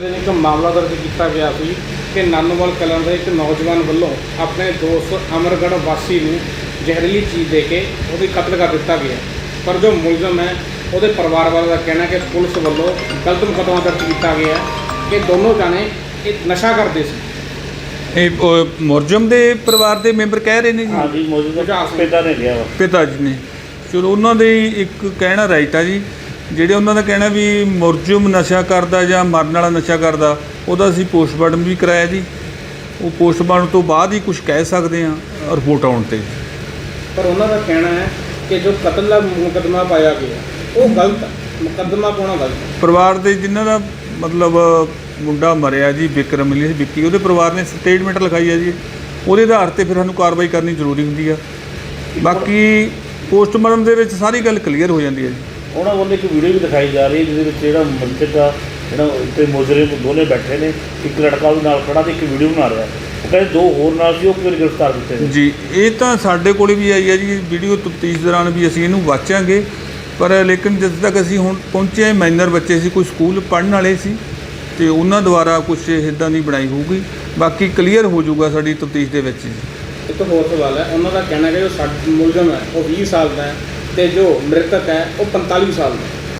ਦਿਨ ਇੱਕ ਮਾਮਲਾ ਦਰਜ ਕੀਤਾ ਗਿਆ ਸੀ ਕਿ ਨਾਨੂਵਾਲ ਕਲਾਂ ਦੇ ਇੱਕ ਨੌਜਵਾਨ ਵੱਲੋਂ ਆਪਣੇ ਦੋਸਤ ਅਮਰਗੜ੍ਹ ਵਾਸੀ ਨੂੰ ਜ਼ਹਿਰੀਲੀ ਚੀਜ਼ ਦੇ ਕੇ ਉਹਦੀ ਕਤਲ ਕਰ ਦਿੱਤਾ ਗਿਆ। ਪਰ ਜੋ ਮੁਲਜ਼ਮ ਹੈ ਉਹਦੇ ਪਰਿਵਾਰ ਵਾਲਿਆਂ ਦਾ ਕਹਿਣਾ ਕਿ ਪੁਲਿਸ ਵੱਲੋਂ ਗਲਤ ਮੁਕੱਦਮਾ ਦਰਜ ਕੀਤਾ ਗਿਆ ਹੈ ਕਿ ਦੋਨੋਂ ਜਾਣੇ ਇਹ ਨਸ਼ਾ ਕਰਦੇ ਸੀ। ਇਹ ਮੁਰਜਮ ਦੇ ਪਰਿਵਾਰ ਦੇ ਮੈਂਬਰ ਕਹਿ ਰਹੇ ਨੇ ਜੀ? ਹਾਂਜੀ ਮੌਜੂਦਾ। ਪਿਤਾ ਨੇ ਲਿਆ ਵਾ। ਪਿਤਾ ਜੀ ਨੇ। ਚਲੋ ਉਹਨਾਂ ਦੇ ਇੱਕ ਕਹਿਣਾ ਰਾਈਟ ਆ ਜੀ। ਜਿਹੜੇ ਉਹਨਾਂ ਦਾ ਕਹਿਣਾ ਵੀ ਮੁਰਜਮ ਨਸ਼ਾ ਕਰਦਾ ਜਾਂ ਮਰਨ ਵਾਲਾ ਨਸ਼ਾ ਕਰਦਾ ਉਹਦਾ ਅਸੀਂ ਪੋਸਟਮਾਰਟਮ ਵੀ ਕਰਾਇਆ ਜੀ। ਉਹ ਪੋਸਟਮਾਰਟਮ ਤੋਂ ਬਾਅਦ ਹੀ ਕੁਝ ਕਹਿ ਸਕਦੇ ਆ ਰਿਪੋਰਟ ਆਉਣ ਤੇ। ਪਰ ਉਹਨਾਂ ਦਾ ਕਹਿਣਾ ਹੈ ਕਿ ਜੋ ਕਤਲ ਦਾ ਮੁਕੱਦਮਾ ਪਾਇਆ ਗਿਆ ਉਹ ਗਲਤ ਮੁਕੱਦਮਾ ਪਾਉਣਾ ਗਲਤ ਪਰਿਵਾਰ ਦੇ ਜਿਨ੍ਹਾਂ ਦਾ ਮਤਲਬ ਮੁੰਡਾ ਮਰਿਆ ਜੀ ਵਿਕਰਮ ਲਈ ਵਿੱਕੀ ਉਹਦੇ ਪਰਿਵਾਰ ਨੇ ਸਟੇਟਮੈਂਟ ਲਿਖਾਈ ਹੈ ਜੀ। ਉਹਦੇ ਆਧਾਰ ਤੇ ਫਿਰ ਸਾਨੂੰ ਕਾਰਵਾਈ ਕਰਨੀ ਜ਼ਰੂਰੀ ਹੁੰਦੀ ਆ। ਬਾਕੀ ਪੋਸਟਮਾਰਟਮ ਦੇ ਵਿੱਚ ਸਾਰੀ ਗੱਲ ਕਲੀਅਰ ਹੋ ਜਾਂਦੀ ਹੈ ਜੀ। ਉਹਨਾਂ ਵੱਲੋਂ ਇੱਕ ਵੀਡੀਓ ਵੀ ਦਿਖਾਈ ਜਾ ਰਹੀ ਹੈ ਜਿਹਦੇ ਵਿੱਚ ਜਿਹੜਾ ਮ੍ਰਿਤਕ ਆ ਜਿਹੜਾ ਉੱਤੇ ਮੁਜਰਮ ਦੋਨੇ ਬੈਠੇ ਨੇ ਇੱਕ ਲੜਕਾ ਵੀ ਨਾਲ ਖੜਾ ਤੇ ਇੱਕ ਵੀਡੀਓ ਬਣਾ ਰਿਹਾ। ਉਹ ਕਹਿੰਦੇ ਦੋ ਹੋਰ ਨਾਲ ਸੀ ਉਹ ਕਿਉਂ ਨਹੀਂ ਗ੍ਰਿਫਤਾਰ ਕੀਤੇ ਗਏ? ਜੀ ਇਹ ਤਾਂ ਸਾਡੇ ਕੋਲੇ ਵੀ ਆਈ ਹੈ ਜੀ ਵੀਡੀਓ ਤਫਤੀਸ਼ ਦੌਰਾਨ ਵੀ ਅਸੀਂ ਇਹਨੂੰ ਵਾਚਾਂਗੇ ਪਰ ਲੇਕਿਨ ਜਿੱਥੇ ਤੱਕ ਅਸੀਂ ਹੁਣ ਪਹੁੰਚੇ ਮਾਈਨਰ ਬੱਚੇ ਸੀ ਕੋਈ ਸਕੂਲ ਪੜ੍ਹਨ ਵਾਲੇ ਸੀ ਤੇ ਉਹਨਾਂ ਦੁਆਰਾ ਕੁਝ ਇੱਦਾਂ ਦੀ ਬਣਾਈ ਹੋਊਗੀ ਬਾਕੀ ਕਲੀਅਰ ਹੋ ਜਾਊਗਾ ਸਾਡੀ ਤਫਤੀਸ਼ ਦੇ ਵਿੱਚ ਜੀ। ਇੱਕ ਹੋਰ ਸਵਾਲ ਹੈ ਉਹਨਾਂ ਦਾ ਕਹਿਣਾ ਹੈ ਕਿ ਜੋ ਸਾਡਾ ਮੁਲਜ਼ਮ ਹੈ ਉਹ 20 ਸਾਲ ਦਾ ਹੈ ਤੇ ਜੋ ਮ੍ਰਿਤਕ ਹੈ ਉਹ 45 ਸਾਲ ਦਾ